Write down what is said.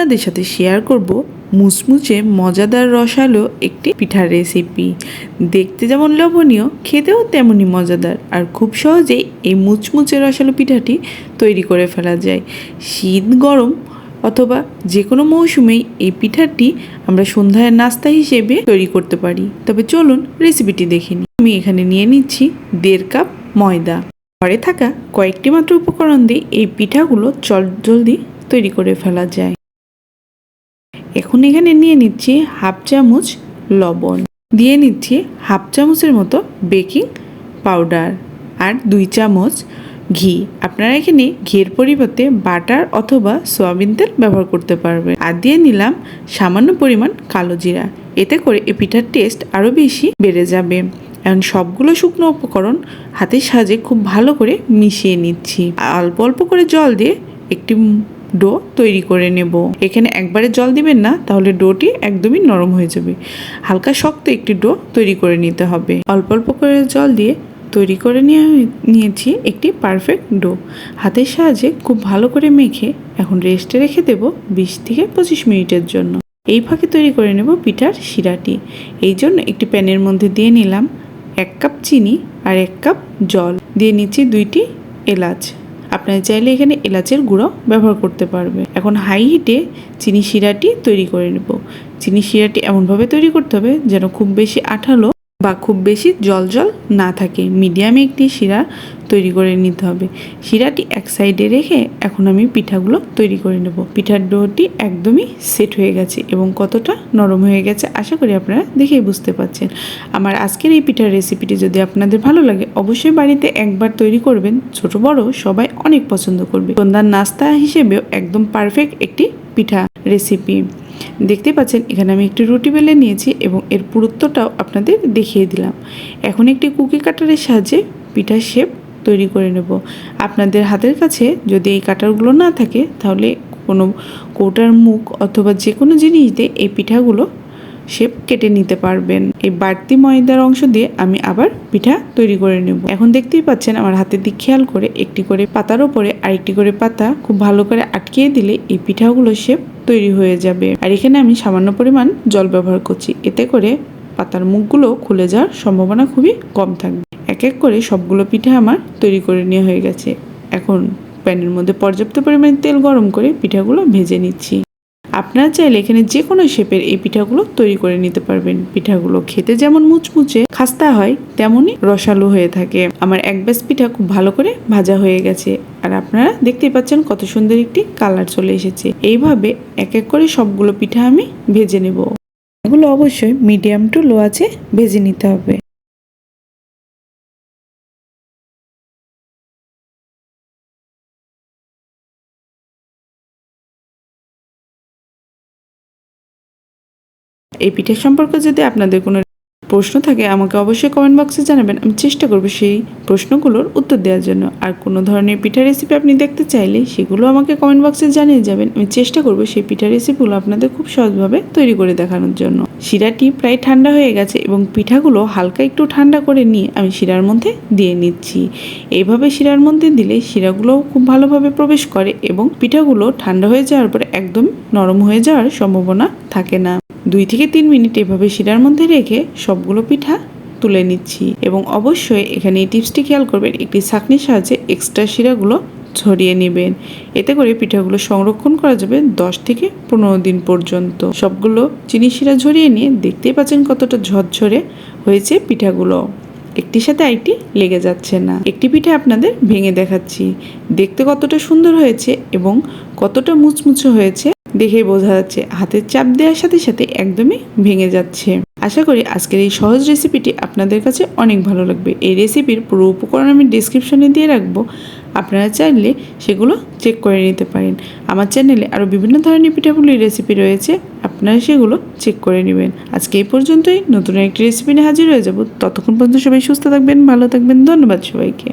আপনাদের সাথে শেয়ার করব মুচমুচে মজাদার রসালো একটি পিঠার রেসিপি দেখতে যেমন লোভনীয়, খেতেও তেমনই মজাদার। আর খুব সহজেই এই মুচমুচে রসালো পিঠাটি তৈরি করে ফেলা যায়। শীত, গরম অথবা যে কোনো মৌসুমেই এই পিঠাটি আমরা সন্ধ্যায় নাস্তা হিসেবে তৈরি করতে পারি। তবে চলুন রেসিপিটি দেখে নিই। আমি এখানে নিয়ে নিচ্ছি দেড় কাপ ময়দা। ঘরে থাকা কয়েকটি মাত্র উপকরণ দিয়ে এই পিঠাগুলো চল জলদি তৈরি করে ফেলা যায়। এখন এখানে নিয়ে নিচ্ছি হাফ চামচ লবণ। দিয়ে নিচ্ছি হাফ চামচের মতো বেকিং পাউডার আর দুই চামচ ঘি। আপনারা এখানে ঘিয়ের পরিবর্তে বাটার অথবা সয়াবিন তেল ব্যবহার করতে পারবেন। আর দিয়ে নিলাম সামান্য পরিমাণ কালো জিরা। এতে করে এই পিঠার টেস্ট আরও বেশি বেড়ে যাবে। এখন সবগুলো শুকনো উপকরণ হাতের সাহায্যে খুব ভালো করে মিশিয়ে নিচ্ছি। অল্প অল্প করে জল দিয়ে একটি ডো তৈরি করে নেব। এখানে একবারে জল দিবেন না, তাহলে ডোটি একদমই নরম হয়ে যাবে। হালকা শক্ত একটি ডো তৈরি করে নিতে হবে। অল্প অল্প করে জল দিয়ে তৈরি করে নিয়ে, নিয়েছি একটি পারফেক্ট ডো। হাতের সাহায্যে খুব ভালো করে মেখে এখন রেস্টে রেখে দেব বিশ থেকে পঁচিশ মিনিটের জন্য। এই ফাঁকে তৈরি করে নেব পিঠার শিরাটি। এই জন্য একটি প্যানের মধ্যে দিয়ে নিলাম এক কাপ চিনি আর এক কাপ জল। দিয়ে নিচ্ছি দুইটি এলাচ। আপনারা চাইলে এখানে এলাচের গুঁড়ো ব্যবহার করতে পারবে এখন হাই হিটে চিনি শিরাটি তৈরি করে নেব। চিনি শিরাটি এমনভাবে তৈরি করতে হবে যেন খুব বেশি আঠালো বা খুব বেশি জল জল না থাকে। মিডিয়ামে একটি শিরা তৈরি করে নিতে হবে। শিরাটি এক সাইডে রেখে এখন আমি পিঠাগুলো তৈরি করে নেব। পিঠার ডোটি একদমই সেট হয়ে গেছে এবং কতটা নরম হয়ে গেছে আশা করি আপনারা দেখেই বুঝতে পারছেন। আমার আজকের এই পিঠার রেসিপিটি যদি আপনাদের ভালো লাগে, অবশ্যই বাড়িতে একবার তৈরি করবেন। ছোট, বড় সবাই অনেক পছন্দ করবে। সন্ধ্যার নাস্তা হিসেবেও একদম পারফেক্ট একটি পিঠা রেসিপি। দেখতে পাচ্ছেন, এখানে আমি একটি রুটি বেলে নিয়েছি এবং এর পুরুত্বটাও আপনাদের দেখিয়ে দিলাম। এখন একটি কুকি কাটারের সাহায্যে পিঠার শেপ তৈরি করে নেব। আপনাদের হাতের কাছে যদি এই কাটারগুলো না থাকে, তাহলে কোনো কৌটার মুখ অথবা যে কোনো জিনিস দিয়ে এই পিঠাগুলো শেপ কেটে নিতে পারবেন। এই বাড়তি ময়দার অংশ দিয়ে আমি আবার পিঠা তৈরি করে নেব। এখন দেখতেই পাচ্ছেন, আমার হাতের দিক খেয়াল করে একটি করে পাতার ওপরে আরেকটি করে পাতা খুব ভালো করে আটকিয়ে দিলে এই পিঠাগুলো শেপ তৈরি হয়ে যাবে। আর এখানে আমি সামান্য পরিমাণ জল ব্যবহার করছি। এতে করে পাতার মুখগুলো খুলে যাওয়ার সম্ভাবনা খুবই কম থাকবে। এক এক করে সবগুলো পিঠা আমার তৈরি করে নেওয়া হয়ে গেছে। এখন প্যানের মধ্যে পর্যাপ্ত পরিমাণে তেল গরম করে পিঠাগুলো ভেজে নিচ্ছি। আপনারা চাইলে এখানে যে কোনো শেপের এই পিঠাগুলো তৈরি করে নিতে পারবেন। পিঠাগুলো খেতে যেমন মুচমুচে, খাস্তা হয়, তেমনই রসালো হয়ে থাকে। আমার এক ব্যাস পিঠা খুব ভালো করে ভাজা হয়ে গেছে। আর আপনারা দেখতেই পাচ্ছেন কত সুন্দর একটি কালার চলে এসেছে। এইভাবে এক এক করে সবগুলো পিঠা আমি ভেজে নেব। এগুলো অবশ্যই মিডিয়াম টু লো আছে, ভেজে নিতে হবে। এই পিঠের সম্পর্কে যদি আপনাদের কোনো প্রশ্ন থাকে, আমাকে অবশ্যই কমেন্ট বক্সে জানাবেন। আমি চেষ্টা করব সেই প্রশ্নগুলোর উত্তর দেওয়ার জন্য। আর কোনো ধরনের পিঠা রেসিপি আপনি দেখতে চাইলে, সেগুলো আমাকে কমেন্ট বক্সে জানিয়ে যাবেন। আমি চেষ্টা করব সেই পিঠা রেসিপিগুলো আপনাদের খুব সহজভাবে তৈরি করে দেখানোর জন্য। শিরাটি প্রায় ঠান্ডা হয়ে গেছে এবং পিঠাগুলো হালকা একটু ঠান্ডা করে নিয়ে আমি শিরার মধ্যে দিয়ে নিচ্ছি। এইভাবে শিরার মধ্যে দিলে শিরাগুলোও খুব ভালোভাবে প্রবেশ করে এবং পিঠাগুলো ঠান্ডা হয়ে যাওয়ার পরে একদম নরম হয়ে যাওয়ার সম্ভাবনা থাকে না। দুই থেকে তিন মিনিট এভাবে শিরার মধ্যে রেখে সবগুলো পিঠা তুলে নিচ্ছি এবং অবশ্যই এখানে এই টিপসটি খেয়াল করবেন, একটি ছাঁকনির সাহায্যে এক্সট্রা শিরাগুলো ছড়িয়ে নেবেন। এতে করে পিঠাগুলো সংরক্ষণ করা যাবে দশ থেকে পনেরো দিন পর্যন্ত। সবগুলো চিনি শিরা ঝরিয়ে নিয়ে দেখতেই পাচ্ছেন কতটা ঝরঝরে হয়েছে পিঠাগুলো। একটির সাথে আরেকটি লেগে যাচ্ছে না। একটি পিঠে আপনাদের ভেঙে দেখাচ্ছি। দেখতে কতটা সুন্দর হয়েছে এবং কতটা মুচমুচে হয়েছে দেখেই বোঝা যাচ্ছে হাতের চাপ দেওয়ার সাথে সাথে একদমই ভেঙে যাচ্ছে। আশা করি আজকের এই সহজ রেসিপিটি আপনাদের কাছে অনেক ভালো লাগবে। এই রেসিপির পুরো উপকরণ আমি ডিসক্রিপশনে দিয়ে রাখব। আপনারা চাইলে সেগুলো চেক করে নিতে পারেন। আমার চ্যানেলে আরও বিভিন্ন ধরনের পিঠাপুলির রেসিপি রয়েছে। আপনারা সেগুলো চেক করে নেবেন। আজকে এই পর্যন্তই। নতুন একটি রেসিপি নিয়ে হাজির হয়ে যাব। ততক্ষণ পর্যন্ত সবাই সুস্থ থাকবেন, ভালো থাকবেন। ধন্যবাদ সবাইকে।